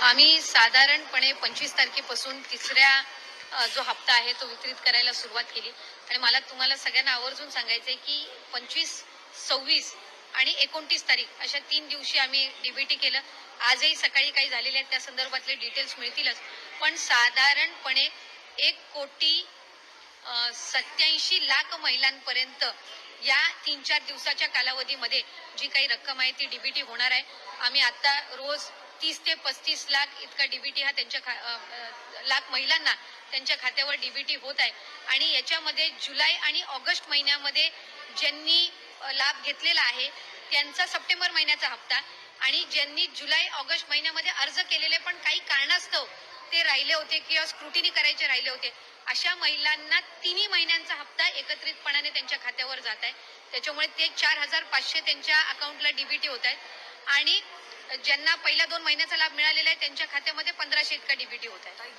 आम्ही साधारणपणे पंचवीस तारखेपासून तिसऱ्या जो हप्ता आहे तो वितरित करायला सुरुवात केली. आणि मला तुम्हाला सगळ्यांना आवर्जून सांगायचं आहे की पंचवीस सव्वीस आणि एकोणतीस तारीख अशा तीन दिवशी आम्ही डीबीटी केलं. आजही सकाळी काही झालेले आहेत त्या संदर्भातले डिटेल्स मिळतीलच. पण साधारणपणे एक कोटी सत्याऐंशी लाख महिलांपर्यंत या तीन चार दिवसाच्या कालावधीमध्ये जी काही रक्कम आहे ती डीबीटी होणार आहे. आम्ही आता रोज तीस ते पस्तीस लाख इतका डीबीटी हा त्यांच्या लाख महिलांना त्यांच्या खात्यावर डीबीटी होत आहे. आणि याच्यामध्ये जुलै आणि ऑगस्ट महिन्यामध्ये ज्यांनी लाभ घेतलेला आहे त्यांचा सप्टेंबर महिन्याचा हप्ता आणि ज्यांनी जुलै ऑगस्ट महिन्यामध्ये अर्ज केलेले पण काही कारणास्तव ते राहिले होते किंवा स्क्रुटिनी करायचे राहिले होते अशा महिलांना तिन्ही महिन्यांचा हप्ता एकत्रितपणाने त्यांच्या खात्यावर जात आहे. त्याच्यामुळे ते चार हजार पाचशे त्यांच्या अकाउंटला डीबीटी होत आहेत. आणि ज्यांना पहिल्या दोन महिन्याचा लाभ मिळालेला आहे त्यांच्या खात्यामध्ये पंधराशे इतका डीबीटी होत आहे.